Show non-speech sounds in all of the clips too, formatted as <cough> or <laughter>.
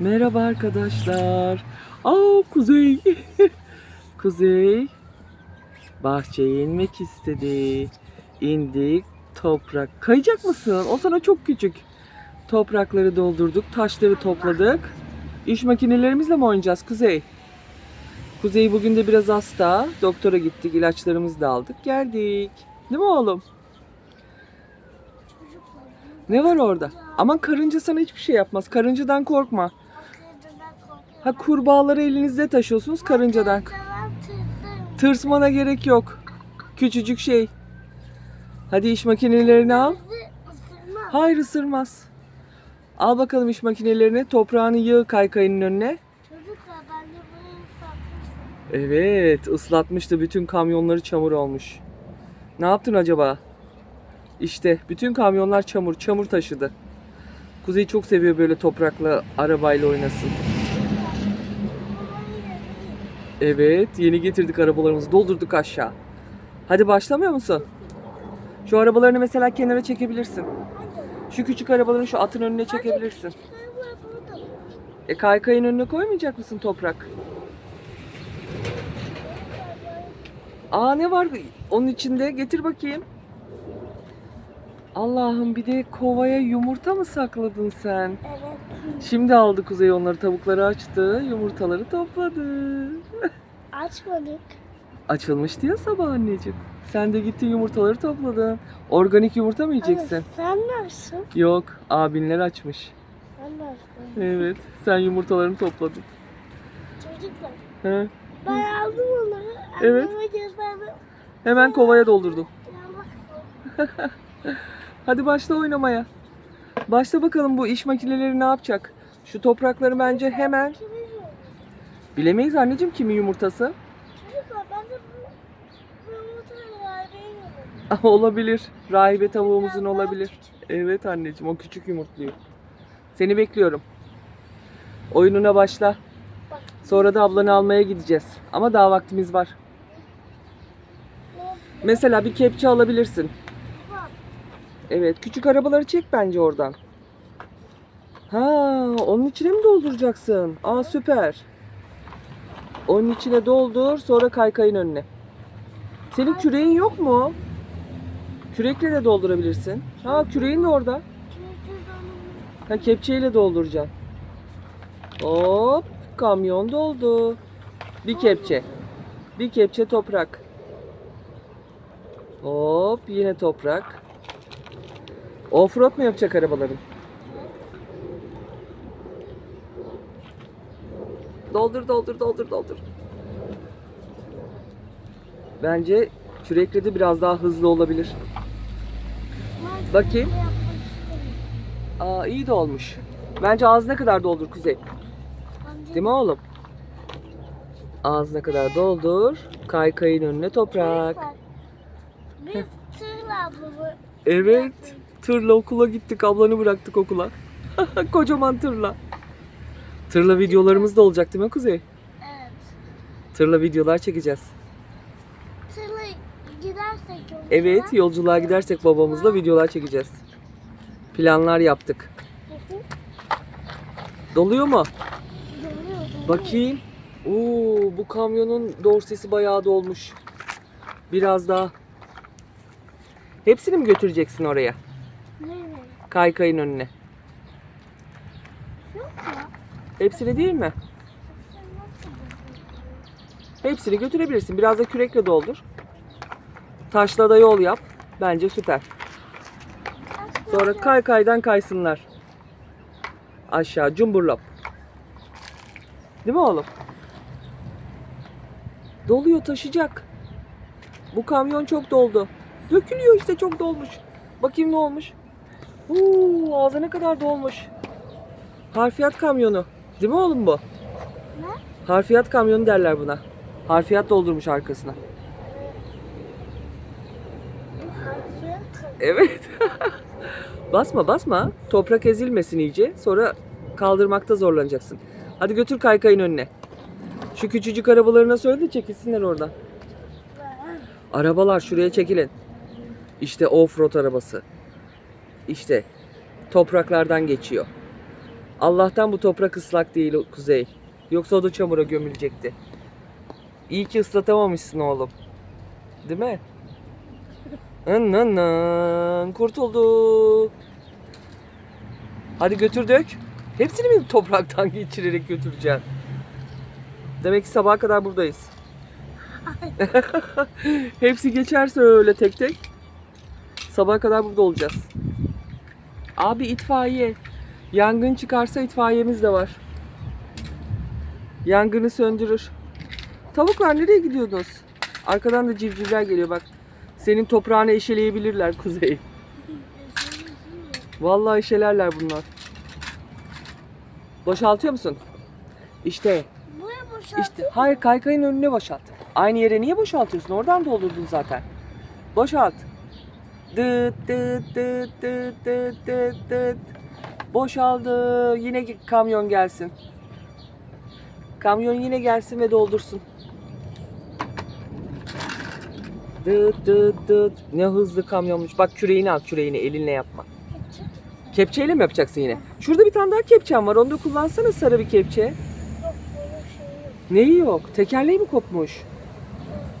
Merhaba arkadaşlar. Aa Kuzey. <laughs> Kuzey bahçeye inmek istedi. İndik toprak. Kayacak mısın? O sana çok küçük. Toprakları doldurduk, taşları topladık. İş makinelerimizle mi oynayacağız Kuzey? Kuzey bugün de biraz hasta. Doktora gittik, ilaçlarımızı da aldık, geldik. Değil mi oğlum? Ne var orada? Aman karınca sana hiçbir şey yapmaz. Karıncadan korkma. Ha kurbağaları elinizde taşıyorsunuz karıncadan. Tırsmana gerek yok. Küçücük şey. Hadi iş makinelerini al. Hayır ısırmaz. Al bakalım iş makinelerini. Toprağını yığ kaykayının önüne. Çocuklar ben de. Evet ıslatmıştı. Bütün kamyonları çamur olmuş. Ne yaptın acaba? İşte bütün kamyonlar çamur. Çamur taşıdı. Kuzey çok seviyor böyle toprakla arabayla oynasın. Evet, yeni getirdik arabalarımızı, doldurduk aşağı. Hadi başlamıyor musun? Şu arabalarını mesela kenara çekebilirsin. Şu küçük arabaların şu atın önüne çekebilirsin. E kaykayın önüne koymayacak mısın toprak? Aa ne var onun içinde? Getir bakayım. Allah'ım bir de kovaya yumurta mı sakladın sen? Evet. Şimdi aldı Kuzey onları tavukları açtı, yumurtaları topladı. <laughs> Açmadık. Açılmıştı ya sabah anneciğim. Sen de gittin yumurtaları topladın. Organik yumurta mı yiyeceksin? Sen açtın? Yok, abinler açmış. Ben açtım. Evet, sen yumurtalarını topladın. Çocuklar He. ben aldım onları. Evet. Anneme gösterdim. Hemen kovaya doldurdum. <laughs> Hadi başla oynamaya. Başla bakalım bu iş makineleri ne yapacak? Şu toprakları bence hemen... Bilemeyiz anneciğim kimin yumurtası. Ah, olabilir. Rahibe tavuğumuzun olabilir. Evet anneciğim o küçük yumurtluyor. Seni bekliyorum. Oyununa başla. Sonra da ablanı almaya gideceğiz. Ama daha vaktimiz var. Mesela bir kepçe alabilirsin. Evet küçük arabaları çek bence oradan. Ha onun içine mi dolduracaksın? Aa süper. Onun içine doldur sonra kaykayın önüne. Senin küreğin yok mu? Kürekle de doldurabilirsin. Ha küreğin de orada. Ha kepçeyle dolduracaksın. Hop kamyon doldu. Bir kepçe. Bir kepçe toprak. Hop yine toprak. Offroad mu yapacak arabaların? Doldur doldur doldur doldur. Bence kürekle de biraz daha hızlı olabilir. Bakayım. Aa iyi de olmuş. Bence ağzına kadar doldur Kuzey. Değil mi oğlum? Ağzına kadar doldur. Kaykayın önüne toprak. Biz tırla ablamı Evet. Tırla okula gittik. Ablanı bıraktık okula. <laughs> Kocaman tırla. Tırla videolarımız da olacak değil mi Kuzey? evet. Tırla videolar çekeceğiz. Tırla gidersek yolda. Evet yolculuğa gidersek babamızla videolar çekeceğiz. Planlar yaptık. Doluyor mu? Dönüyor. Bakayım. Oo, bu kamyonun dorsesi bayağı dolmuş. Biraz daha. Hepsini mi götüreceksin oraya? Nereye? Kaykayın önüne. Yok ya. Hepsini değil mi? Hepsini götürebilirsin. Biraz da kürekle doldur. Taşla da yol yap. Bence süper. Sonra kaykaydan kaysınlar. Aşağı cumburlop. Değil mi oğlum? Doluyor taşıyacak. Bu kamyon çok doldu. Dökülüyor işte çok dolmuş. Bakayım ne olmuş. Uuu ağzı ne kadar dolmuş. Harfiyat kamyonu. Değil mi oğlum bu? Ne? Harfiyat kamyonu derler buna. Harfiyat doldurmuş arkasına. Evet. <laughs> basma basma. Toprak ezilmesin iyice. Sonra kaldırmakta zorlanacaksın. Hadi götür kaykayın önüne. Şu küçücük arabalarına söyle de çekilsinler oradan. Arabalar şuraya çekilin. İşte offroad arabası. İşte topraklardan geçiyor. Allah'tan bu toprak ıslak değil Kuzey. Yoksa o da çamura gömülecekti. İyi ki ıslatamamışsın oğlum. Değil mi? Nın nın. Kurtulduk. Hadi götür dök. Hepsini mi topraktan <laughs> geçirerek götüreceksin? Demek ki sabaha kadar buradayız. <laughs> Hepsi geçerse öyle tek tek. Sabaha kadar burada olacağız. Abi itfaiye. Yangın çıkarsa itfaiyemiz de var. Yangını söndürür. Tavuklar nereye gidiyordunuz? Arkadan da civcivler geliyor bak. Senin toprağını eşeleyebilirler Kuzey. Vallahi eşelerler bunlar. Boşaltıyor musun? İşte, işte. Hayır kaykayın önüne boşalt. Aynı yere niye boşaltıyorsun? Oradan doldurdun zaten. Boşalt. Dıt dıt dıt dıt dıt dıt dıt. Boşaldı. Yine kamyon gelsin. Kamyon yine gelsin ve doldursun. Dıt dıt dıt. Ne hızlı kamyonmuş. Bak küreğini al küreğini elinle yapma. Kepçeyle mi yapacaksın yine? Şurada bir tane daha kepçem var. Onu da kullansana sarı bir kepçe. Şey yok. Neyi yok? Tekerleği mi kopmuş?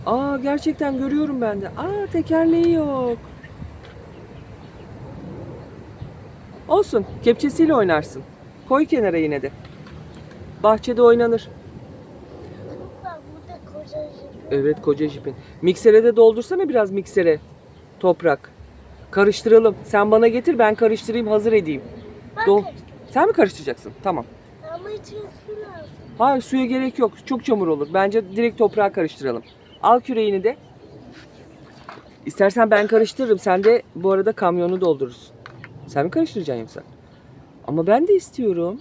Aa gerçekten görüyorum ben de. Aa tekerleği yok. Olsun. Kepçesiyle oynarsın. Koy kenara yine de. Bahçede oynanır. Bak burada koca jip. Evet koca jipin. Miksere de doldursana biraz miksere. Toprak. Karıştıralım. Sen bana getir ben karıştırayım hazır edeyim. Dol. Sen mi karıştıracaksın? Tamam. Ama içine su lazım. Hayır suya gerek yok. Çok çamur olur. Bence direkt toprağa karıştıralım. Al küreğini de. İstersen ben karıştırırım. Sen de bu arada kamyonu doldurursun. Sen mi karıştıracaksın yoksa? Ama ben de istiyorum.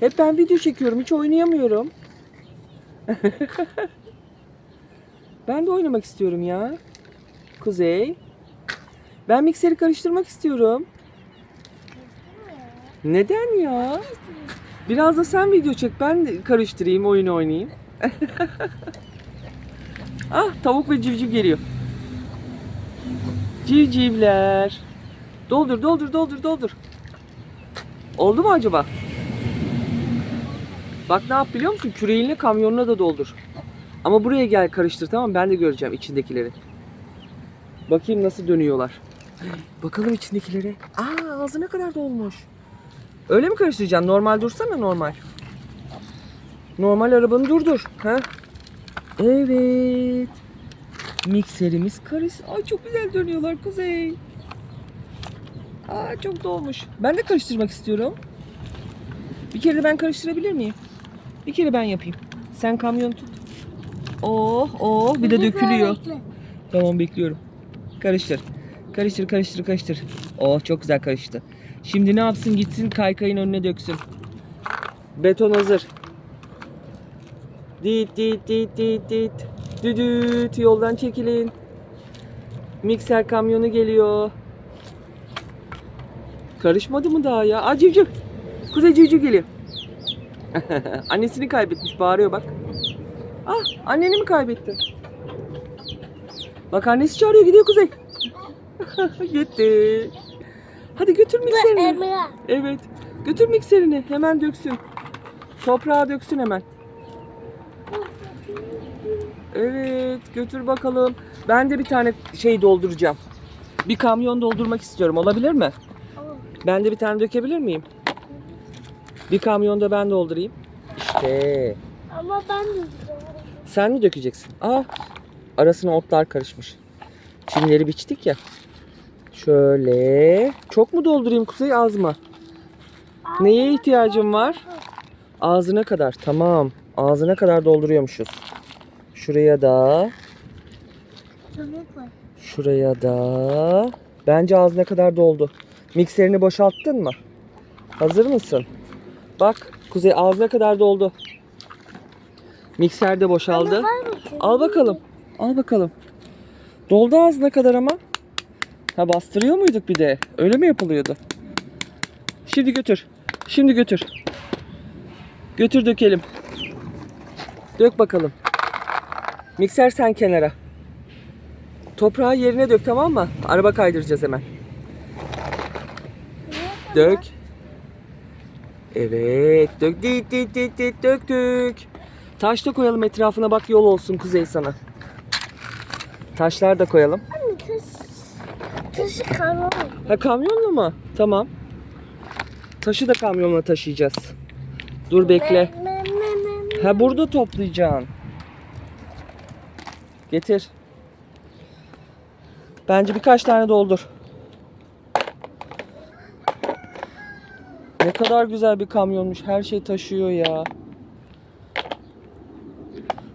Hep ben video çekiyorum. Hiç oynayamıyorum. <laughs> ben de oynamak istiyorum ya. Kuzey. Ben mikseri karıştırmak istiyorum. Neden ya? Biraz da sen video çek. Ben de karıştırayım, oyun oynayayım. <laughs> ah, tavuk ve civciv geliyor. Civcivler. Doldur, doldur, doldur, doldur. Oldu mu acaba? Bak ne yap biliyor musun? Küreğinle kamyonuna da doldur. Ama buraya gel karıştır tamam? Ben de göreceğim içindekileri. Bakayım nasıl dönüyorlar. Bakalım içindekilere. Aa ağzına kadar dolmuş. Öyle mi karıştıracaksın? Normal dursana normal. Normal arabanı durdur. Ha? Evet. Mikserimiz karış. Ay çok güzel dönüyorlar Kuzey. Aa çok dolmuş. Ben de karıştırmak istiyorum. Bir kere de ben karıştırabilir miyim? Bir kere ben yapayım. Sen kamyon tut. Oh oh bir de dökülüyor. Tamam bekliyorum. Karıştır. Karıştır karıştır karıştır. Oh çok güzel karıştı. Şimdi ne yapsın gitsin kaykayın önüne döksün. Beton hazır. Dit dit dit dit dit. Düdüt yoldan çekilin. Mikser kamyonu geliyor. Karışmadı mı daha ya? Aa civciv. Kuzey civciv geliyor. <laughs> Annesini kaybetmiş bağırıyor bak. Ah anneni mi kaybettin? Bak annesi çağırıyor gidiyor Kuzey. <laughs> Gitti. Hadi götür mikserini. Evet. Götür mikserini. Hemen döksün. Toprağa döksün hemen. Evet. Götür bakalım. Ben de bir tane şey dolduracağım. Bir kamyon doldurmak istiyorum. Olabilir mi? Ben de bir tane dökebilir miyim? Bir kamyon da ben doldurayım. İşte. Ama ben güzel. Sen mi dökeceksin? Aa, arasına otlar karışmış. Çimleri biçtik ya. Şöyle. Çok mu doldurayım Kuzey az mı? Neye ihtiyacım var? Ağzına kadar. Tamam. Ağzına kadar dolduruyormuşuz. Şuraya da. Şuraya da. Bence ağzına kadar doldu. Mikserini boşalttın mı? Hazır mısın? Bak Kuzey ağzına kadar doldu. Mikser de boşaldı. Al bakalım. Al bakalım. Doldu ağzına kadar ama. Ha bastırıyor muyduk bir de? Öyle mi yapılıyordu? Şimdi götür. Şimdi götür. Götür dökelim. Dök bakalım. Mikser sen kenara. Toprağı yerine dök tamam mı? Araba kaydıracağız hemen. Dök. Evet. Dök, dit, dit, dit, dit, döktük. Taş da koyalım etrafına bak yol olsun Kuzey sana. Taşlar da koyalım. Anne taş, taşı kamyon. Ha kamyonla mı? Tamam. Taşı da kamyonla taşıyacağız. Dur bekle. Ha burada toplayacaksın. Getir. Bence birkaç tane doldur. Ne kadar güzel bir kamyonmuş. Her şey taşıyor ya.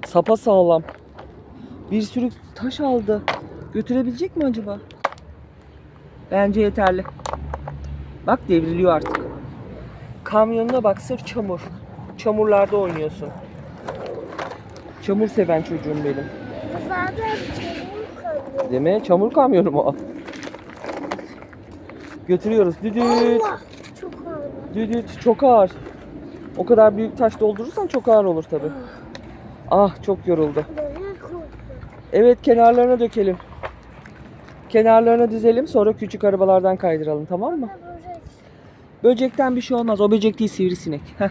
Sapa sağlam. Bir sürü taş aldı. Götürebilecek mi acaba? Bence yeterli. Bak devriliyor artık. Kamyonuna bak sırf çamur. Çamurlarda oynuyorsun. Çamur seven çocuğum benim. Zaten çamur kamyon. Değil? Çamur kamyonu mu o? Götürüyoruz. Düdüt. Allah. Düdüt. Çok ağır. O kadar büyük taş doldurursan çok ağır olur tabi. Ah çok yoruldu. Evet kenarlarına dökelim. Kenarlarına dizelim sonra küçük arabalardan kaydıralım tamam mı? Böcek. Böcekten bir şey olmaz. O böcek değil sivrisinek. Heh.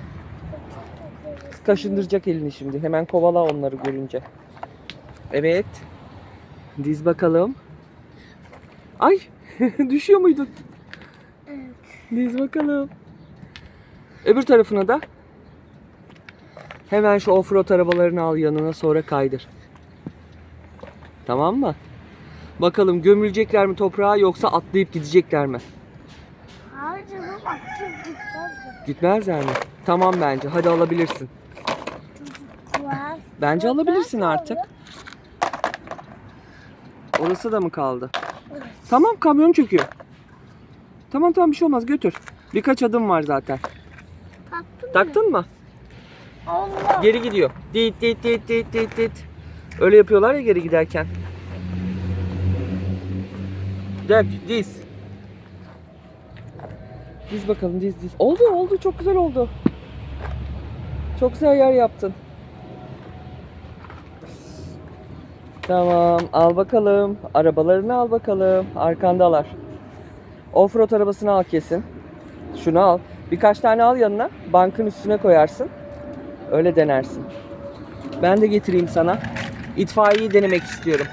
Kaşındıracak elini şimdi. Hemen kovala onları görünce. Evet. Diz bakalım. Ay <laughs> düşüyor muydun? Evet. Diz bakalım. Öbür tarafına da. Hemen şu offroad arabalarını al yanına sonra kaydır. Tamam mı? Bakalım gömülecekler mi toprağa yoksa atlayıp gidecekler mi? Hayır canım çok güzel. Gitmezler mi? Tamam bence. Hadi alabilirsin. Bence alabilirsin artık. Orası da mı kaldı? Tamam kamyon çöküyor. Tamam tamam bir şey olmaz götür. Birkaç adım var zaten. Taktın mı? Allah. Geri gidiyor. Dit dit dit dit dit dit. Öyle yapıyorlar ya geri giderken. Dök diz. Diz bakalım diz diz. Oldu oldu çok güzel oldu. Çok güzel yer yaptın. Tamam al bakalım. Arabalarını al bakalım. Arkandalar. Offroad arabasını al kesin. Şunu al. Birkaç tane al yanına. Bankın üstüne koyarsın. Öyle denersin. Ben de getireyim sana. İtfaiyeyi denemek istiyorum.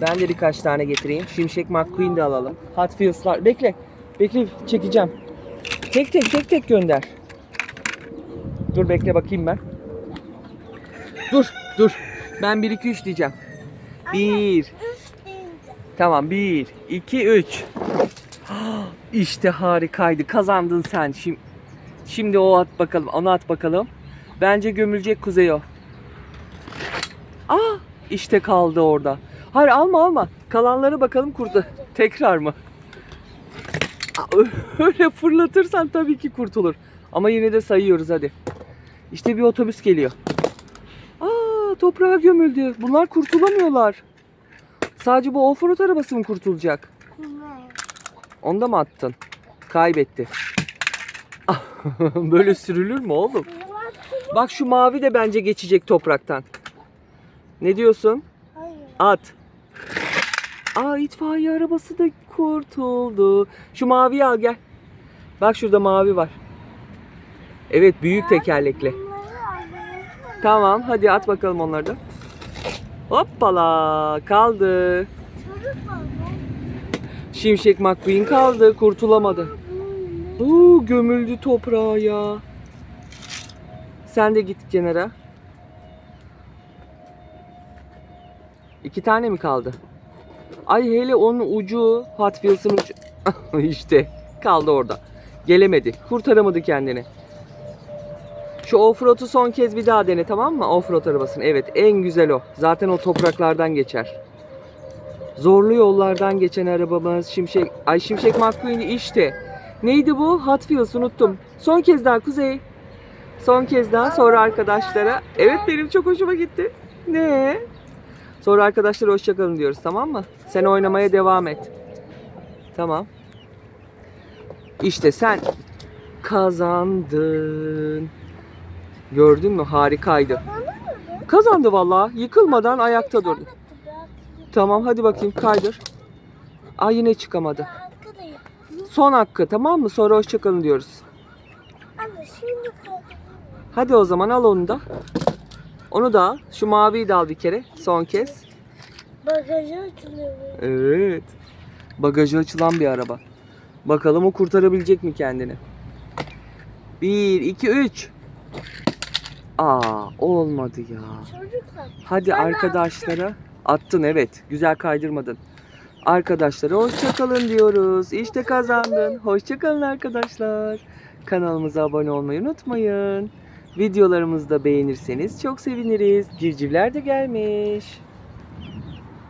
Ben de birkaç tane getireyim. Şimşek McQueen de alalım. Hot Wheels'lar. Bekle. Bekle çekeceğim. Tek tek tek tek gönder. Dur bekle bakayım ben. Dur dur. Ben 1 2 3 diyeceğim. 1 Üç deyince. Tamam 1 2 3. İşte harikaydı. Kazandın sen. Şimdi şimdi o at bakalım. Onu at bakalım. Bence gömülecek kuzey o. Aa işte kaldı orada. Hayır alma alma. Kalanları bakalım kurdu. Tekrar mı? Aa, <laughs> Öyle fırlatırsan tabii ki kurtulur. Ama yine de sayıyoruz hadi. İşte bir otobüs geliyor. Aa toprağa gömüldü. Bunlar kurtulamıyorlar. Sadece bu offroad arabası mı kurtulacak? Ne? Onda mı attın? Kaybetti. <laughs> Böyle sürülür mü oğlum? Bak şu mavi de bence geçecek topraktan. Ne diyorsun? Hayır. At. Aa itfaiye arabası da kurtuldu. Şu maviyi al gel. Bak şurada mavi var. Evet büyük tekerlekli. Tamam hadi at bakalım onları da. Hoppala kaldı. Çocuk? Şimşek McQueen kaldı kurtulamadı. Uuu gömüldü toprağa ya. Sen de git kenara. İki tane mi kaldı? Ay hele onun ucu Hot Wheels'ın ucu. <laughs> işte kaldı orada. Gelemedi. Kurtaramadı kendini. Şu offroad'u son kez bir daha dene tamam mı? Offroad arabasını. Evet en güzel o. Zaten o topraklardan geçer. Zorlu yollardan geçen arabamız Şimşek. Ay Şimşek McQueen işte. Neydi bu? Hot Wheels unuttum. Son kez daha Kuzey. Son kez daha sonra arkadaşlara. Evet benim çok hoşuma gitti. Ne? Sonra arkadaşlara hoşçakalın diyoruz tamam mı? Sen oynamaya devam et. Tamam. İşte sen kazandın. Gördün mü? Harikaydı. Kazandı vallahi. Yıkılmadan ayakta durdu. Tamam hadi bakayım kaydır. Ay yine çıkamadı. Son hakkı tamam mı? Sonra hoşçakalın diyoruz. Hadi o zaman al onu da. Onu da al. Şu maviyi de al bir kere. Son kez. Bagajı açılıyor. Evet. Bagajı açılan bir araba. Bakalım o kurtarabilecek mi kendini? 1, 2, 3. Aa olmadı ya. Çocuklar. Hadi arkadaşlara attın evet. Güzel kaydırmadın. Arkadaşlara hoşça kalın diyoruz. İşte kazandın. Hoşça kalın arkadaşlar. Kanalımıza abone olmayı unutmayın. Videolarımızı da beğenirseniz çok seviniriz. Civcivler de gelmiş.